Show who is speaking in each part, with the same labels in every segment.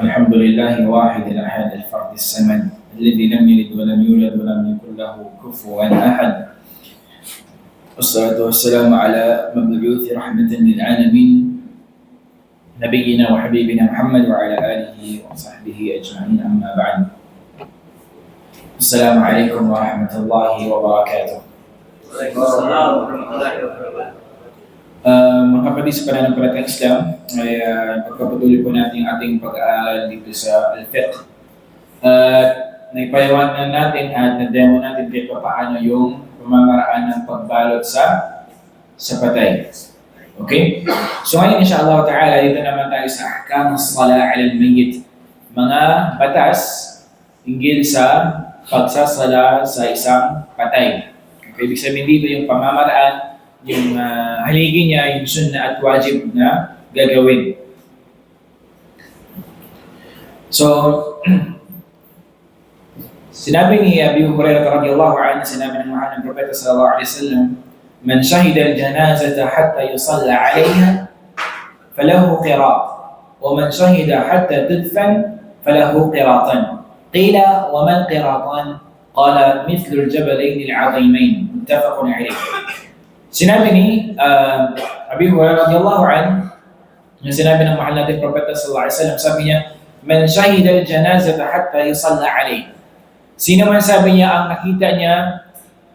Speaker 1: الحمد لله واحد الأحد الفرد الصمد الذي لم يلد ولم يولد ولم يكن له كفوا أحد. والصلاة والسلام على مبعوث رحمة للعالمين نبينا وحبيبنا محمد وعلى آله وصحبه أجمعين أما بعد. السلام عليكم ورحمة الله وبركاته.
Speaker 2: Waalaikumsalam warahmatullahi wabarakatuh.
Speaker 1: Uh, mga kapatid sa pananampalatayang Islam, ay uh, pagpapatuloy po natin ang ating pag-aaral dito sa Al-Fiqh. At naipaliwanag natin at na-demo natin pa paano yung pamamaraan ng pagbalot sa sa patay. Okay? So ngayon, insyaAllah ta'ala, dito naman tayo sa Ahkam Sala al Mayyit. Mga batas hinggil sa pagsasala sa isang patay. Okay, ibig sabihin dito yung pamamaraan yung uh, haligi niya, yung sunnah at wajib na gagawin. So, sinabi ni Abi Hurairah radhiyallahu anhu, sinabi ng mahal ng Propeta sallallahu alaihi wasallam, Man shahida al-janazata hatta yusalla 'alayha falahu qirat, wa man shahida hatta tudfan falahu qiratan. Qila wa man qiratan? Qala mithlu al-jabalayn al-'azimayn. Sinabi ni uh, Abi Hurairah radhiyallahu anhu, yung sinabi ng mahal natin Propeta sallallahu alaihi wasallam, sabi niya, Man shahida al-janazata hatta yusalla alayh. Sino man sabi niya ang nakita niya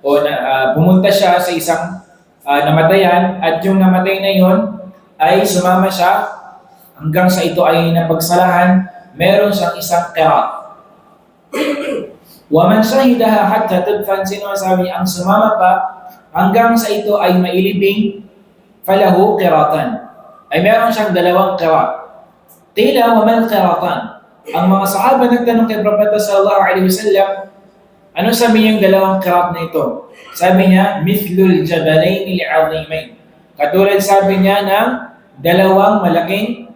Speaker 1: o na, uh, pumunta siya sa isang uh, namatayan at yung namatay na yon ay sumama siya hanggang sa ito ay napagsalahan, meron siyang isang qirat. Wa man shahidaha hatta tudfan, sino sabi ang sumama pa hanggang sa ito ay mailibing falahu qiratan. Ay meron siyang dalawang qirat. Qila wa man qiratan. Ang mga sahaba nagtanong kay Propeta sallallahu alaihi wasallam, ano sabi niya yung dalawang qirat na ito? Sabi niya, mithlul jabalain al-azimain. Katulad sabi niya ng dalawang malaking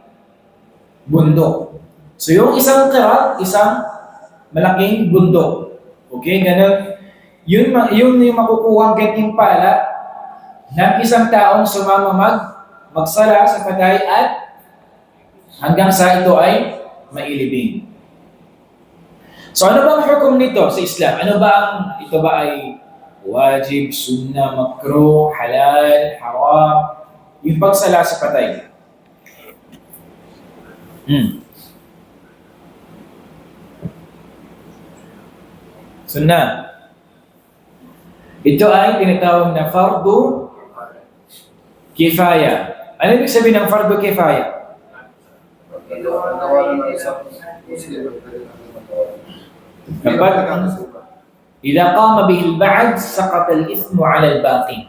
Speaker 1: bundok. So yung isang qirat, isang malaking bundok. Okay, ganun yun, yun yung makukuhang gantimpala ng isang taong sumama mag, magsala sa patay at hanggang sa ito ay mailibing. So ano bang hukom nito sa Islam? Ano ba ang, ito ba ay wajib, sunnah, makruh, halal, haram? Yung pagsala sa patay. Hmm. Sunnah. Ito ay tinatawag na fardu kifaya. Ano ibig sabihin ng fardu kifaya? Kapag Ida qama bihi al-ba'd, saqata al-ithmu 'ala al-baqi.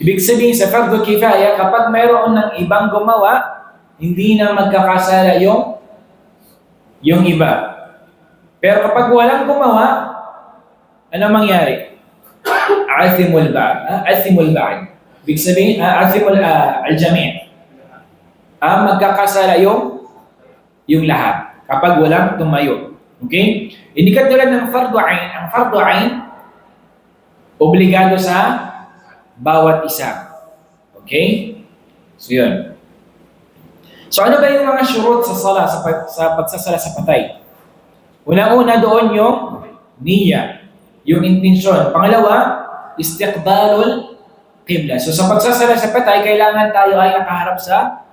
Speaker 1: Ibig sabihin sa fardu kifaya, kapag mayroon ng ibang gumawa, hindi na magkakasala yung yung iba. Pero kapag walang gumawa, ano mangyari? Athimul ba'd. Ah, athimul ba'd. Ibig sabihin, ah, athimul ah, al-jami'. Ah, magkakasala yung yung lahat kapag walang tumayo. Okay? Hindi katulad ng fardu ain. Ang fardu ain, obligado sa bawat isa. Okay? So, yun. So, ano ba yung mga syurot sa sala, sa, sa pagsasala sa patay? Una-una doon yung niya, yung intensyon. Pangalawa, istiqbalul qibla. So, sa pagsasala sa patay, kailangan tayo ay nakaharap sa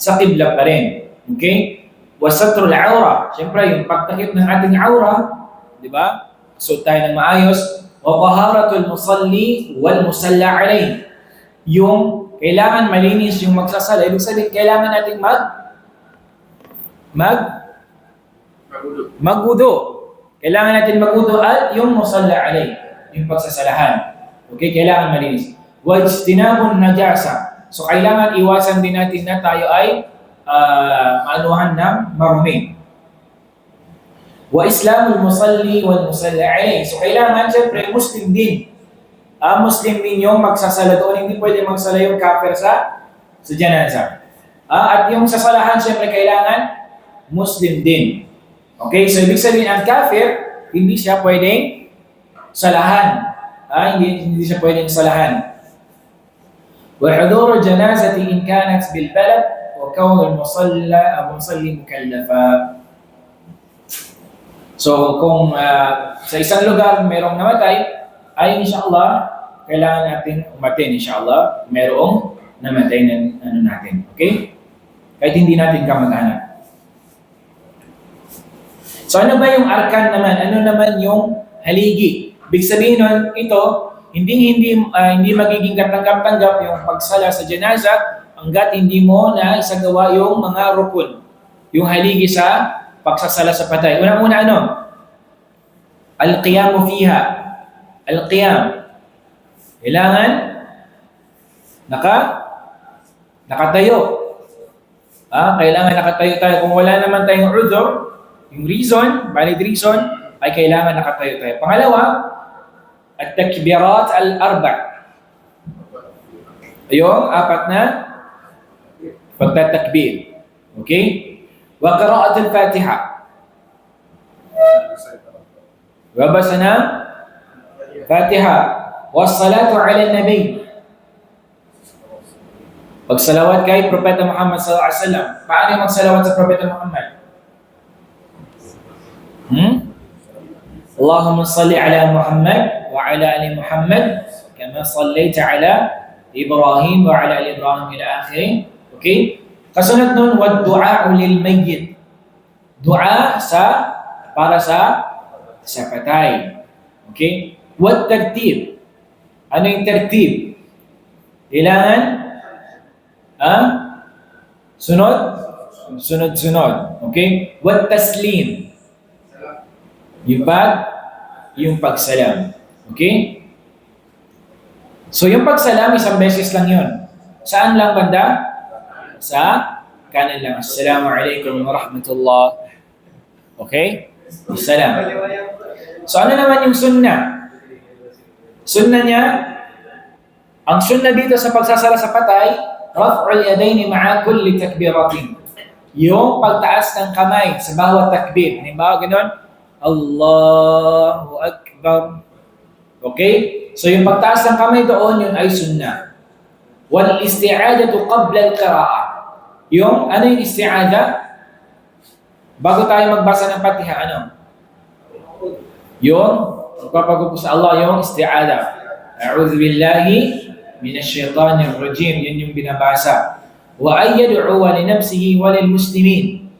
Speaker 1: sa qibla pa rin. Okay? wasatrul aura. Siyempre, yung pagtakip ng ating aura, di ba? So tayo ng maayos. Wa taharatul musalli wal musalla alayh. Yung kailangan malinis yung magsasala. Ibig sabihin, kailangan nating mag mag magudo. Kailangan natin magudo at yung musalla alayh, yung pagsasalahan. Okay, kailangan malinis. Wajtinabun najasa. So kailangan iwasan din natin na tayo ay uh, maanuhan ng marumi. Wa Islamul musalli wal musalla alayh. So kailangan siyempre Muslim din. Ah, Muslim din yung magsasala doon. Hindi pwede magsala yung kafir sa sa janaza. Ah, at yung sasalahan siyempre kailangan Muslim din. Okay, so ibig sabihin ang kafir, hindi siya pwedeng salahan. Ah, hindi, hindi siya pwedeng salahan. وحضور الجنازة إن كانت بالبلد وكون المصلى أو المصلي مكلفا So kung ah, sa isang lugar mayroong namatay, ay inshallah, kailangan natin umatin inshallah, mayroong namatay na ano natin. Okay? Kahit hindi natin kamag-anak. So ano ba yung arkan naman? Ano naman yung haligi? Big sabihin nun, ito, hindi hindi ah, hindi magiging katanggap-tanggap yung pagsala sa janaza hanggat hindi mo na isagawa yung mga rukun. Yung haligi sa pagsasala sa patay. Una-una ano? Al-qiyamu fiha. Al-qiyam. Kailangan naka nakatayo. Ah, kailangan nakatayo tayo. Kung wala naman tayong udhr, yung reason, valid reason, ay kailangan nakatayo tayo. Pangalawa, التكبيرات الأربع يوم أبتنا فتاة تكبير أوكي وقراءة الفاتحة وبسنا فاتحة والصلاة على النبي Pagsalawat kay Propeta Muhammad sallallahu alaihi wasallam. Paano magsalawat sa Propeta Muhammad? Hmm? Allahumma salli ala Muhammad وعلى ال محمد كما صليت على ابراهيم وعلى ال ابراهيم الى اخره اوكي kasunod nun والدعاء للميت dua sa para sa sa patay okay والترتيب ano yung tertib kailangan ah sunod sunod sunod okay والتسليم yung pag, yung pagsalam. Okay? So yung pagsalam, isang beses lang yun. Saan lang banda? Sa kanan lang. Assalamu alaikum wa rahmatullah. Okay? Salam. So ano naman yung sunnah? Sunnah niya, ang sunnah dito sa pagsasala sa patay, raf'ul yadaini ma'a kulli takbiratin. Yung pagtaas ng kamay sa bawat takbir. Halimbawa, ganun, Allahu Akbar. Okay? So yung pagtaas ng kamay doon, yun ay sunnah. Wal isti'adatu qabla al-qira'ah. Yung, ano yung isti'ada? Bago tayo magbasa ng patiha, ano? Yung, magpapagupo sa Allah, yung isti'ada. A'udhu billahi minash shaitanir rajim. Yun yung binabasa. Wa ay yad'u li nafsihi wa lil muslimin.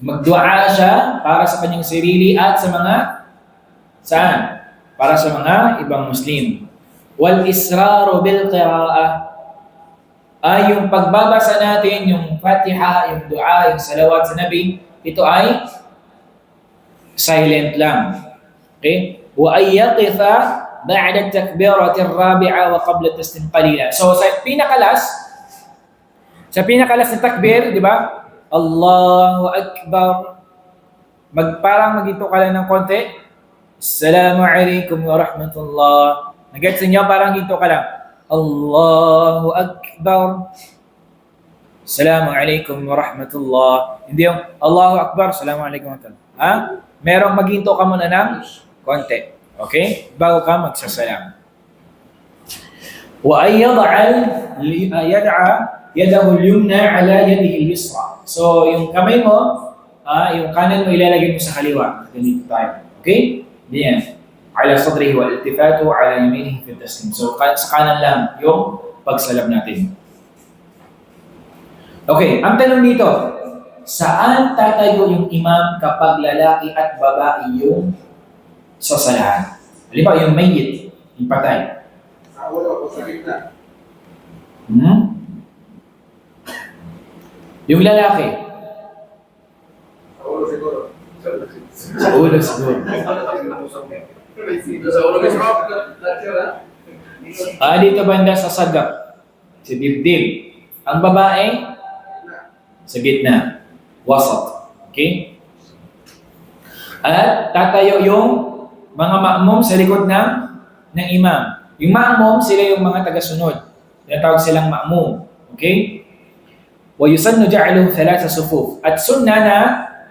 Speaker 1: Magdua siya para sa kanyang sarili at sa mga saan? Para sa mga ibang Muslim. Wal israru bil qira'ah ay yung pagbabasa natin, yung Fatiha, yung dua, yung salawat sa Nabi, ito ay silent lang. Okay? Wa ay yaqifa ba'da takbirati ar-rabi'a wa qabla taslim qalila. So sa pinakalas, sa pinakalas ng takbir, di ba? Allahu Akbar. Mag, parang magito ka lang ng konti. Assalamu alaikum wa rahmatullah. Nag-gets niyo? Parang ginto ka lang. Allahu Akbar. Assalamu alaikum wa rahmatullah. Hindi yung Allahu Akbar. Assalamu alaikum wa rahmatullah. Ha? Merong maginto ka muna ng konti. Okay? Bago ka magsasalam. Wa ay yad'al li yad'a yadahu al-yumna ala yadihi al-yusra. So, yung kamay mo, ah, yung kanan mo ilalagay mo sa kaliwa. Ganito tayo. Okay? Diyan. Ala sadrihi wal iltifatu ala yaminihi fi taslim. So, sa kanan lang yung pagsalab natin. Okay, ang tanong dito, saan tatayo yung imam kapag lalaki at babae yung sasalahan? Halimbawa, yung mayit, yung patay.
Speaker 3: Ah, wala sa gitna.
Speaker 1: Hmm? Yung lalaki,
Speaker 3: Sa ulo siguro.
Speaker 1: sa ulo siguro.
Speaker 3: Sa ulo mismo.
Speaker 1: Ah, dito banda sa sagap. Si dibdib. Ang babae, sa gitna. Wasat. Okay? At tatayo yung mga ma'mum sa likod ng, ng imam. Yung ma'mum, sila yung mga tagasunod. Tinatawag silang ma'mum. Okay? وَيُسَنُّ جَعْلُهُ ثَلَاثَ صُفُوف At sunna na,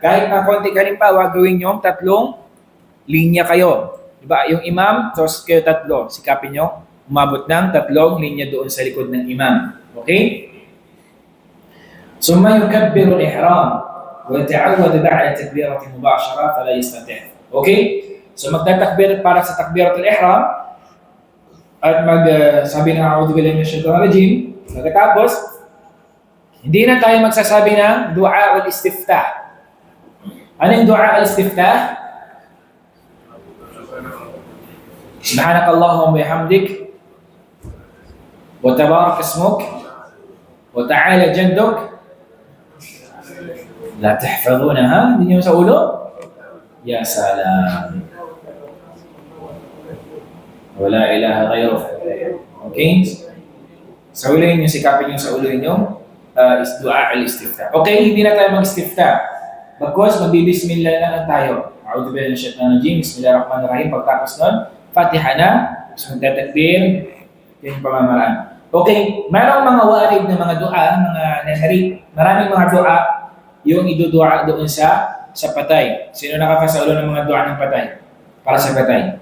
Speaker 1: kahit na konti kalimbawa, gawin yung tatlong linya kayo. Diba? Yung imam, tapos kayo tatlo. Sikapin nyo, umabot ng tatlong linya doon sa likod ng imam. Okay? ثم يكبر الإحرام ويتعود بعد تكبيرة مباشرة فلا يستطيع أوكي so magtatakbir para sa takbiratul ihram at mag uh, sabi na a'udhu billahi minash shaitanir rajim pagkatapos hindi na tayo magsasabi ng dua wal istiftah عليه دعاء الاستفتاح. سبحانك اللهم وبحمدك. وتبارك اسمك. وتعالى جدك. لا تحفظونها من يسولوا يا سلام. ولا إله غيره. أوكي؟ سولين يسكابين يسولين يوم آه، الدعاء الاستفتاح. أوكي؟ هنا كلام الاستفتاء Bagkos, magbibismillah na lang tayo. A'udhu billahi minash shaitanir rajim. Bismillahirrahmanirrahim. Pagtapos nun, Fatiha na. Tapos magtatakbir. Yun yung pamamaraan. Okay, mayroong mga warid na mga dua, mga nanari, maraming mga dua yung idudua doon sa sa patay. Sino nakakasaulo ng mga dua ng patay? Para sa patay.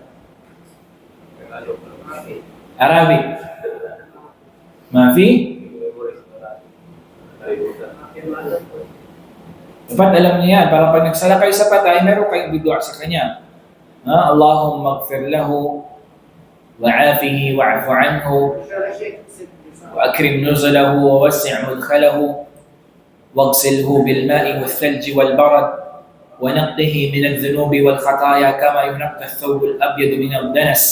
Speaker 1: Arabic. Mafi? Dapat alam niyo yan. Para pag nagsala kayo sa patay, meron kayong bidua sa kanya. Ha? Allahumma gfir lahu wa'afihi wa'afu anhu وأكرم نزله ووسع مدخله واغسله بالماء والثلج والبرد ونقه من الذنوب والخطايا كما ينقى الثوب الأبيض من الدنس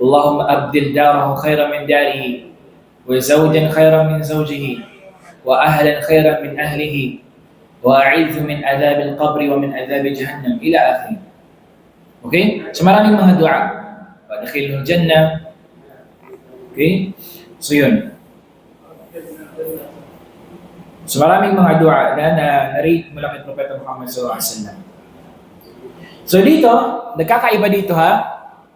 Speaker 1: اللهم أبدل داره خيرا من داره وزوجا خيرا من زوجه وأهلا خيرا من أهله وأعذ من عذاب القبر ومن عذاب جهنم إلى آخره Okay? So maraming mga dua. Wadkhilhu jannah. Okay? So yun. So maraming mga dua na na narate mula kay Propeta Muhammad sallallahu alaihi wasallam. So dito, nagkakaiba dito ha,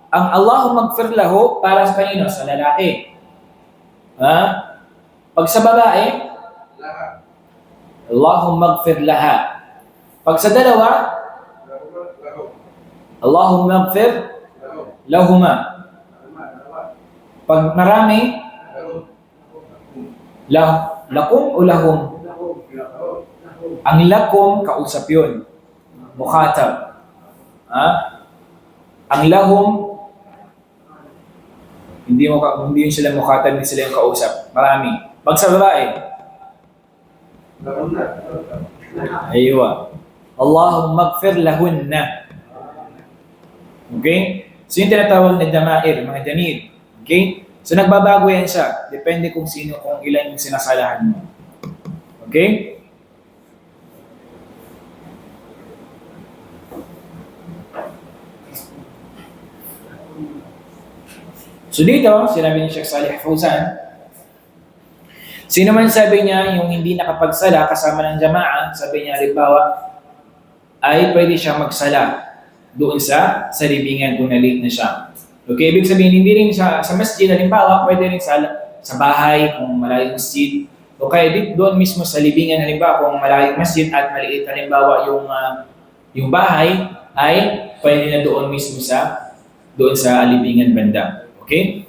Speaker 1: ang Allahumma magfir lahu para sa kanino? Sa lalaki. Ha? Pag sa babae,
Speaker 3: Lahat.
Speaker 1: Allahumma magfir laha. Pag sa dalawa,
Speaker 3: Lahu. Lahu.
Speaker 1: Allahumma
Speaker 3: Lahu.
Speaker 1: lahuma. Pag marami, lah, lakum o lahum?
Speaker 3: Lahu. Lahu.
Speaker 1: Ang lakum, kausap yun. Mukhatab. Ha? Ang lahum, hindi mo hindi yun sila mukhatab, hindi sila yung kausap. Marami. Pag sa babae. Aywa. Allahumma gfir lahunna. Okay? So yung tinatawag na damair, mga damir. Okay? So nagbabago yan siya. Depende kung sino, kung ilan yung sinasalahan mo. Okay? So dito, sinabi ni Sheikh Salih Fawzan, sino man sabi niya yung hindi nakapagsala kasama ng jamaa, sabi niya halimbawa, ay pwede siya magsala doon sa sa libingan kung na-late na siya. Okay, ibig sabihin, hindi rin siya sa masjid, halimbawa, pwede rin sa, sa bahay kung malayong masjid. O kaya di, doon mismo sa libingan, halimbawa, kung malayong masjid at maliit, halimbawa, yung, ah, yung bahay, ay pwede na doon mismo sa doon sa libingan banda. Okay?